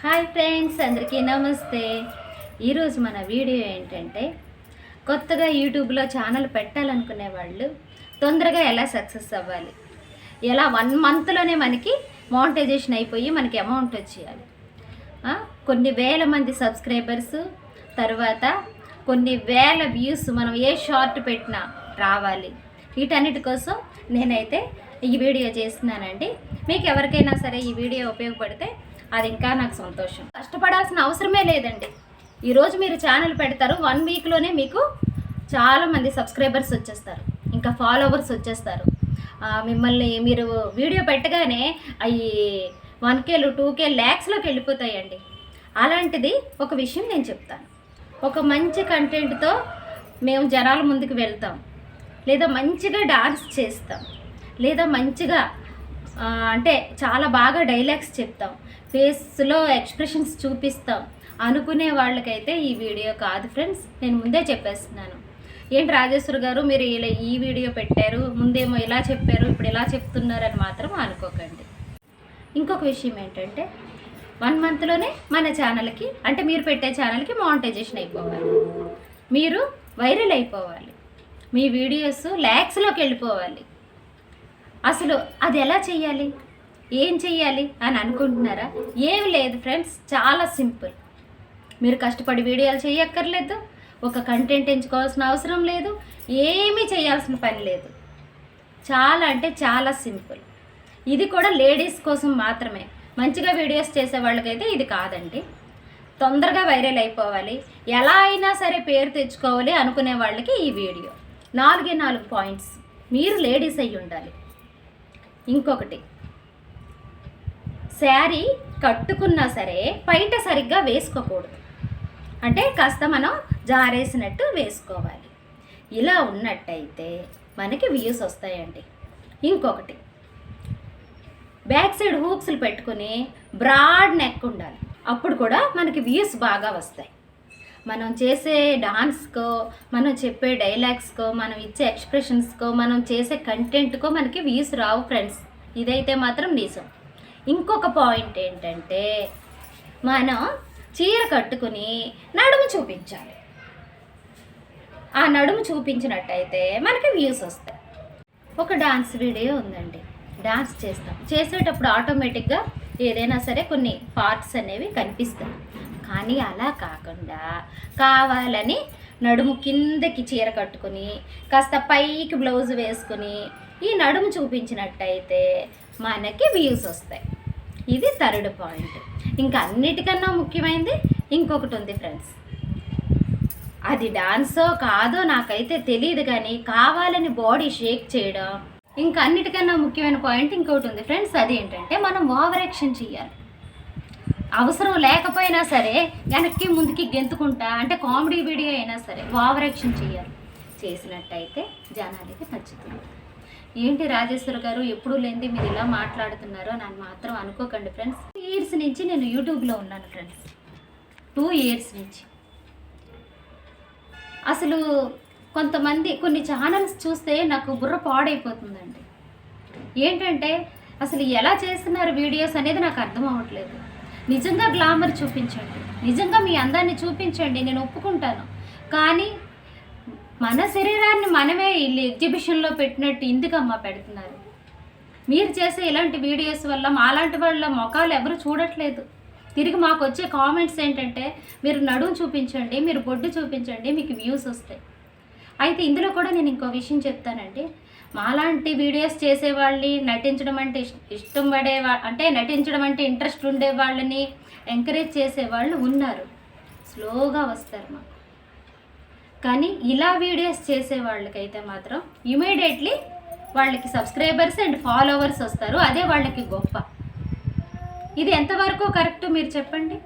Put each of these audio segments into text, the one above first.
Hi friends అందరికీ నమస్తే. ఈరోజు మన వీడియో ఏంటంటే కొత్తగా యూట్యూబ్లో ఛానల్ పెట్టాలనుకునే వాళ్ళు తొందరగా ఎలా సక్సెస్ అవ్వాలి? ఎలా వన్ మంత్లోనే మనకి మోనిటైజేషన్ అయిపోయి మనకి అమౌంట్ వచ్చేయాలి? కొన్ని వేల మంది సబ్స్క్రైబర్స్ తర్వాత కొన్ని వేల వ్యూస్ మనం ఏ షార్ట్ పెట్టినా రావాలి. వీటన్నిటి కోసం నేనైతే ఈ వీడియో చేస్తున్నానండి. మీకు ఎవరికైనా సరే ఈ వీడియో ఉపయోగపడితే అది ఇంకా నాకు సంతోషం. కష్టపడాల్సిన అవసరమే లేదండి. ఈరోజు మీరు ఛానల్ పెడతారు వన్ వీక్లోనే మీకు చాలామంది సబ్స్క్రైబర్స్ వచ్చేస్తారు. ఇంకా ఫాలోవర్స్ వచ్చేస్తారు. మిమ్మల్ని మీరు వీడియో పెట్టగానే అవి వన్ కేలు టూ కే ల్యాక్స్లోకి వెళ్ళిపోతాయండి. అలాంటిది ఒక విషయం నేను చెప్తాను. ఒక మంచి కంటెంట్తో మేము జనాల ముందుకు వెళ్తాం. లేదా మంచిగా డాన్స్ చేస్తాం. లేదా మంచిగా అంటే చాలా బాగా డైలాగ్స్ చెప్తాం. ఫేస్లో ఎక్స్ప్రెషన్స్ చూపిస్తాం. అనుకునే వాళ్ళకైతే ఈ వీడియో కాదు ఫ్రెండ్స్. నేను ముందే చెప్పేస్తున్నాను. ఏంటి రాజేశ్వర్ గారు మీరు ఇలా ఈ వీడియో పెట్టారు ముందేమో ఇలా చెప్పారు ఇప్పుడు ఇలా చెప్తున్నారని మాత్రం అనుకోకండి. ఇంకొక విషయం ఏంటంటే వన్ మంత్లోనే మన ఛానల్కి అంటే మీరు పెట్టే ఛానల్కి మానిటైజేషన్ అయిపోవాలి. మీరు వైరల్ అయిపోవాలి. మీ వీడియోస్ ల్యాక్స్లోకి వెళ్ళిపోవాలి. అసలు అది ఎలా చేయాలి? ఏం చెయ్యాలి అని అనుకుంటున్నారా? ఏం లేదు ఫ్రెండ్స్ చాలా సింపుల్. మీరు కష్టపడి వీడియోలు చేయక్కర్లేదు ఒక కంటెంట్ ఎంచుకోవాల్సిన అవసరం లేదు ఏమీ చేయాల్సిన పని లేదు. చాలా అంటే చాలా సింపుల్. ఇది కూడా లేడీస్ కోసం మాత్రమే. మంచిగా వీడియోస్ చేసే వాళ్ళకైతే ఇది కాదండి. తొందరగా వైరల్ అయిపోవాలి. ఎలా అయినా సరే పేరు తెచ్చుకోవాలి అనుకునే వాళ్ళకి ఈ వీడియో. నాలుగే నాలుగు పాయింట్స్. మీరు లేడీస్ అయి ఉండాలి. ఇంకొకటి శారీ కట్టుకున్నా సరే పైట సరిగ్గా వేసుకోకూడదు. అంటే కాస్త మనం జారేసినట్టు వేసుకోవాలి. ఇలా ఉన్నట్టయితే మనకి వ్యూస్ వస్తాయండి. ఇంకొకటి బ్యాక్ సైడ్ హూక్స్లు పెట్టుకుని బ్రాడ్ నెక్ ఉండాలి. అప్పుడు కూడా మనకి వ్యూస్ బాగా వస్తాయి. మనం చేసే డాన్స్కో మనం చెప్పే డైలాగ్స్కో మనం ఇచ్చే ఎక్స్ప్రెషన్స్కో మనం చేసే కంటెంట్కో మనకి వ్యూస్ రావు ఫ్రెండ్స్. ఇదైతే మాత్రం నిజం. ఇంకొక పాయింట్ ఏంటంటే మనం చీర కట్టుకుని నడుము చూపించాలి. ఆ నడుము చూపించినట్టయితే మనకి వ్యూస్ వస్తాయి. ఒక డాన్స్ వీడియో ఉందండి. డాన్స్ చేస్తాం. చేసేటప్పుడు ఆటోమేటిక్గా ఏదైనా సరే కొన్ని పార్ట్స్ అనేవి కనిపిస్తాయి. కానీ అలా కాకుండా కావాలని నడుము కిందకి చీర కట్టుకుని కాస్త పైకి బ్లౌజ్ వేసుకుని ఈ నడుము చూపించినట్టయితే మనకి వ్యూస్ వస్తాయి. ఇది థర్డ్ పాయింట్ ఇంకా అన్నిటికన్నా ముఖ్యమైనది ఇంకొకటి ఉంది ఫ్రెండ్స్ అది డాన్సో కాదో నాకైతే తెలియదు కానీ కావాలని బాడీ షేక్ చేయడం. ఇంకా అన్నిటికన్నా ముఖ్యమైన పాయింట్ ఇంకొకటి ఉంది ఫ్రెండ్స్ అది ఏంటంటే మనం ఓవర్ యాక్షన్ చేయాలి అవసరం లేకపోయినా సరే వెనక్కి ముందుకి గెంతుకుంటా అంటే కామెడీ వీడియో అయినా సరే ఓవర్ యాక్షన్ చేయాలి చేసినట్టయితే జనాలకి నచ్చుతుంది. ఏంటి రాజేశ్వర్ గారు ఎప్పుడు లేనిది మీరు ఇలా మాట్లాడుతున్నారు అని మాత్రం అనుకోకండి ఫ్రెండ్స్. టూ ఇయర్స్ నుంచి నేను యూట్యూబ్లో ఉన్నాను ఫ్రెండ్స్. టూ ఇయర్స్ నుంచి. అసలు కొంతమంది కొన్ని ఛానల్స్ చూస్తే నాకు బుర్ర పాడైపోతుందండి. ఏంటంటే అసలు ఎలా చేస్తున్నారు వీడియోస్ అనేది నాకు అర్థం అవ్వట్లేదు. నిజంగా గ్లామర్ చూపించండి. నిజంగా మీ అందాన్ని చూపించండి. నేను ఒప్పుకుంటాను. కానీ మన శరీరాన్ని మనమే వీళ్ళు ఎగ్జిబిషన్లో పెట్టినట్టు ఎందుకమ్మా పెడుతున్నారు? మీరు చేసే ఇలాంటి వీడియోస్ వల్ల మాలాంటి వాళ్ళ ముఖాలు ఎవరు చూడట్లేదు. తిరిగి మాకు వచ్చే కామెంట్స్ ఏంటంటే మీరు నడుము చూపించండి మీరు బొడ్డు చూపించండి మీకు వ్యూస్ వస్తాయి. అయితే ఇందులో కూడా నేను ఇంకో విషయం చెప్తానండి. మాలాంటి వీడియోస్ చేసేవాళ్ళని నటించడం అంటే ఇష్- ఇష్టం పడేవా అంటే నటించడం అంటే ఇంట్రెస్ట్ ఉండే వాళ్ళని ఎంకరేజ్ చేసేవాళ్ళు ఉన్నారు. స్లోగా వస్తారు మాకు. కానీ ఇలా వీడియోస్ చేసే వాళ్ళకైతే మాత్రం ఇమీడియట్లీ వాళ్ళకి సబ్స్క్రైబర్స్ అండ్ ఫాలోవర్స్ వస్తారు. అదే వాళ్ళకి గొప్ప. ఇది ఎంతవరకు కరెక్ట్ మీరు చెప్పండి?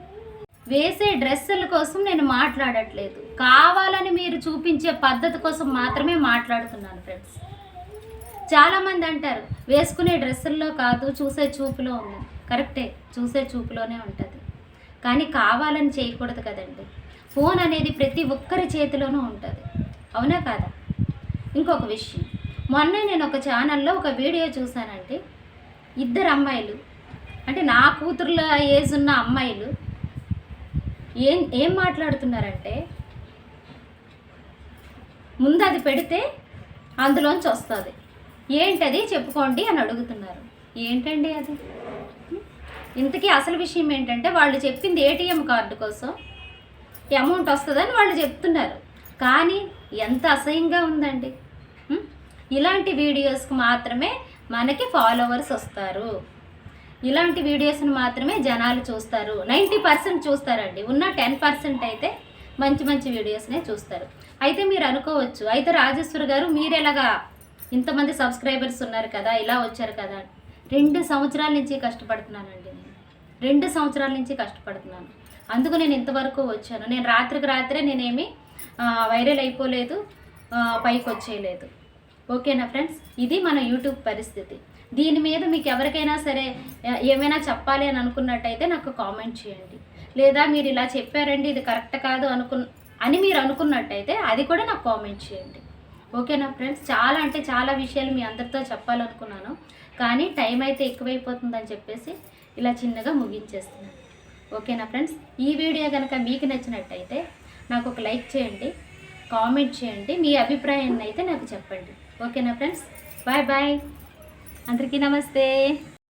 వేసే డ్రెస్సుల కోసం నేను మాట్లాడట్లేదు. కావాలని మీరు చూపించే పద్ధతి కోసం మాత్రమే మాట్లాడుతున్నాను ఫ్రెండ్స్. చాలామంది అంటారు వేసుకునే డ్రెస్సుల్లో కాదు చూసే చూపులో ఉంది. కరెక్టే చూసే చూపులోనే ఉంటుంది. కానీ కావాలని చేయకూడదు కదండి. ఫోన్ అనేది ప్రతి ఒక్కరి చేతిలోనూ ఉంటుంది. అవునా కాదా? ఇంకొక విషయం. మొన్న నేను ఒక ఛానల్లో ఒక వీడియో చూశానంటే ఇద్దరు అమ్మాయిలు అంటే నా కూతురుల ఏజ్ ఉన్న అమ్మాయిలు ఏం ఏం మాట్లాడుతున్నారంటే ముందు అది పెడితే అందులోంచి వస్తుంది. ఏంటది? చెప్పుకోండి అని అడుగుతున్నారు. ఏంటండి అది? ఇంతకీ అసలు విషయం ఏంటంటే వాళ్ళు చెప్పింది ఏటీఎం కార్డు కోసం అమౌంట్ వస్తుందని వాళ్ళు చెప్తున్నారు. కానీ ఎంత అసహ్యంగా ఉందండి. ఇలాంటి వీడియోస్కి మాత్రమే మనకి ఫాలోవర్స్ వస్తారు. ఇలాంటి వీడియోస్ని మాత్రమే జనాలు చూస్తారు. నైంటీ పర్సెంట్ చూస్తారండి. ఉన్న టెన్ పర్సెంట్ అయితే మంచి మంచి వీడియోస్నే చూస్తారు. అయితే మీరు అనుకోవచ్చు అయితే రాజేశ్వర్ గారు మీరు ఎలాగా ఇంతమంది సబ్స్క్రైబర్స్ ఉన్నారు కదా ఇలా వచ్చారు కదా రెండు సంవత్సరాల నుంచి కష్టపడుతున్నానండి నేను. రెండు సంవత్సరాల నుంచి కష్టపడుతున్నాను. అందుకు నేను ఇంతవరకు వచ్చాను. నేను రాత్రికి రాత్రే నేనేమి వైరల్ అయిపోలేదు పైకి వచ్చేయలేదు. ఓకేనా ఫ్రెండ్స్? ఇది మన యూట్యూబ్ పరిస్థితి. దీని మీద మీకు ఎవరికైనా సరే ఏమైనా చెప్పాలి అని అనుకున్నట్టయితే నాకు కామెంట్ చేయండి. లేదా మీరు ఇలా చెప్పారండి ఇది కరెక్ట్ కాదు అనుకు అని మీరు అనుకున్నట్టయితే అది కూడా నాకు కామెంట్ చేయండి. ఓకేనా ఫ్రెండ్స్? చాలా అంటే చాలా విషయాలు మీ అందరితో చెప్పాలనుకున్నాను. కానీ టైం అయితే ఎక్కువైపోతుందని చెప్పేసి ఇలా చిన్నగా ముగించేస్తున్నాను. ఓకేనా ఫ్రెండ్స్? ఈ వీడియో కనుక మీకు నచ్చినట్టయితే నాకు ఒక లైక్ చేయండి కామెంట్ చేయండి మీ అభిప్రాయాన్ని అయితే నాకు చెప్పండి. ఓకేనా ఫ్రెండ్స్? Bye bye. అందరికీ నమస్తే.